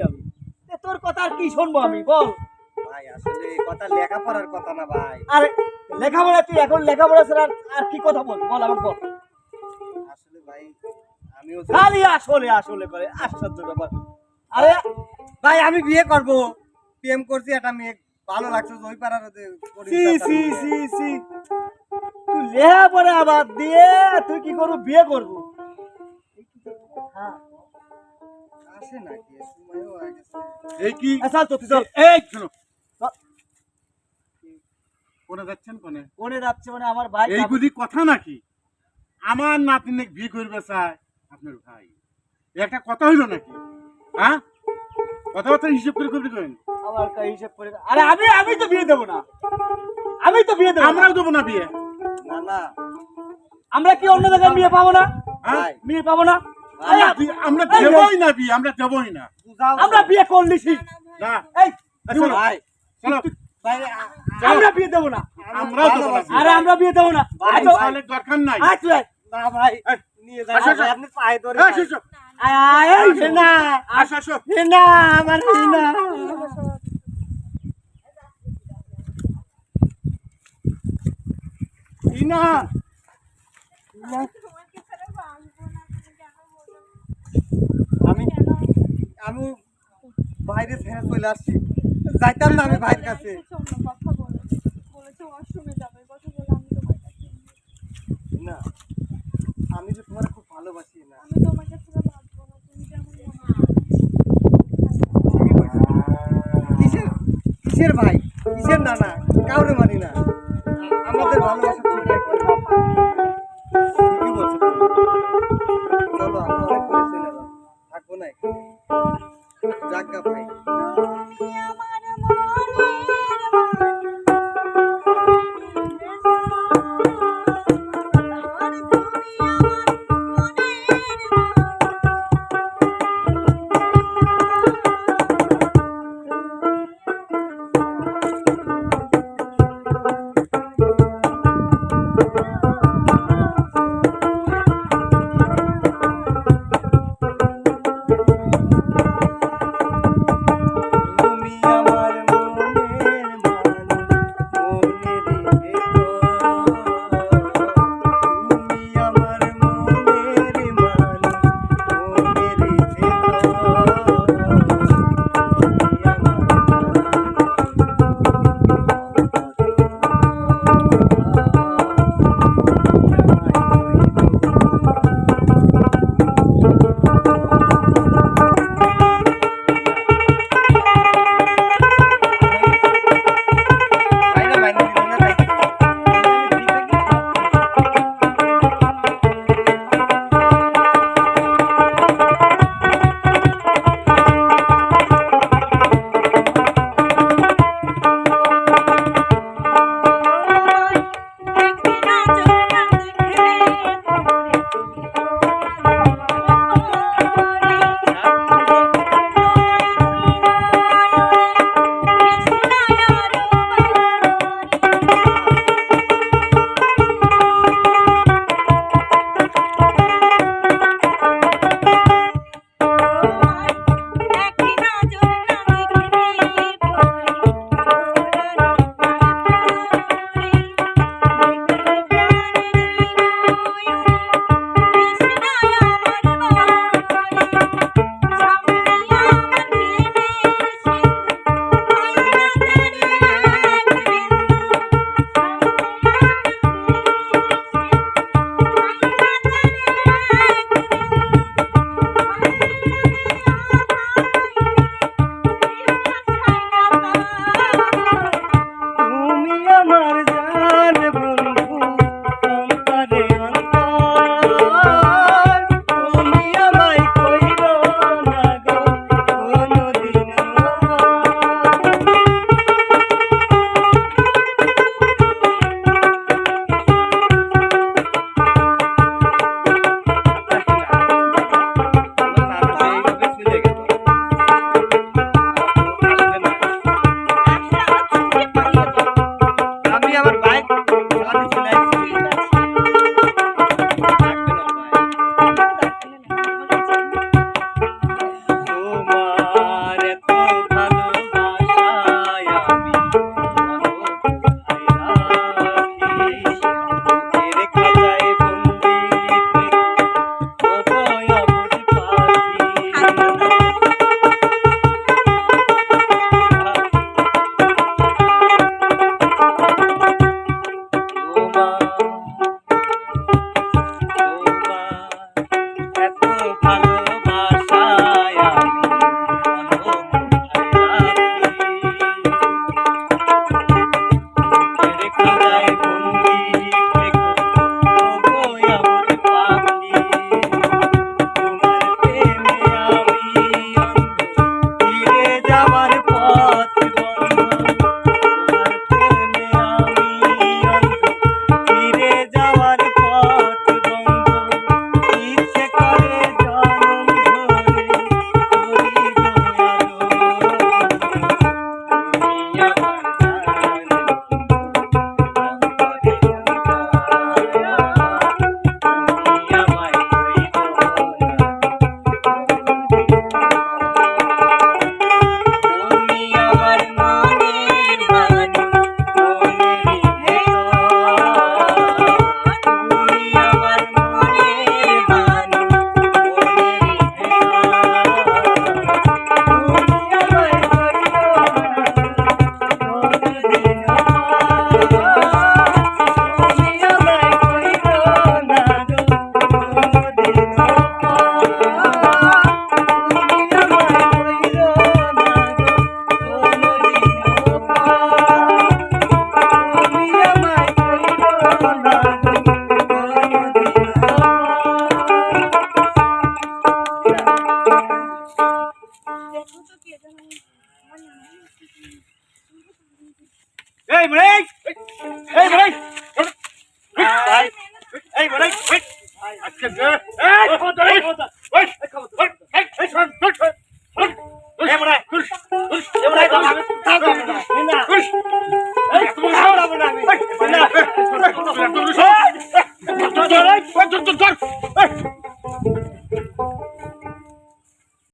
আমি। তোর কথা আর কি শুনব আমি বল। ভাই আসলে কথা লেখাপড়ার কথা না ভাই। আর লেখাপড়া তুই এখন লেখাপড়া ছাড়া আর- কি কথা বল? বল আমার বল। আসলে ভাই আমিও যে- খালি আসলে আসলে করে আশ্চর্য ব্যাপার। আরে ভাই আমি বিয়ে করব। প্রেম করছি একটা মেয়ে ভালো লাগছে ওই পাড়ার সি সি মিলে। সি সি। তুই লেখাপড়া আবার দিয়ে তুই কি করব বিয়ে করব? হ্যাঁ এই কি? চল তো চল। এই শোনো। কোনে যাচ্ছেন কোনে? কোনে যাচ্ছে মানে আমার ভাই এইগুলি কথা নাকি? আমার নাতিনে বিয়ে করবে চায় আপনার ভাই। একটা কথা হইল নাকি? হ্যাঁ? কথাবার্তা হিসেব করে করবে কেন আমার কা হিসাব করে আরে আমি আমি তো বিয়ে দেবো না। আমি তো বিয়ে দেবো আমরাও দেবো না বিয়ে। না না। আমরা কি অন্য জায়গায় বিয়ে পাবো না? হ্যাঁ? বিয়ে পাবো না? আমরা দেবই না বিয়ে আমরা দেবই না। আমরা বিয়ে করলিছি না এই ভাই চলো। ভাই আমরা বিয়ে দেবো না। না। আরে আমরা বিয়ে দেবো না। দরকার নাই। না ভাই নিয়ে যান। আপনি পায়ে ধরে এই, ভাই। আসো, আসো। আয়, আয়, না। আসো আসো। না আমার না ইনা আমি আমি বাইরে ছেড়ে চলে আসছি। যাইতাম না আমি ভাইয়ের কাছে। না, আমি তো তোমার খুব ভালোবাসি না। আমি তোমার কাছে তুমি কিসের কিসের ভাই? কিসের না না কাউরে মানি না। এই ব্রেক এই ব্রেক এই ব্রেক আজকে এই কথা এই কথা এই কথা এই কথা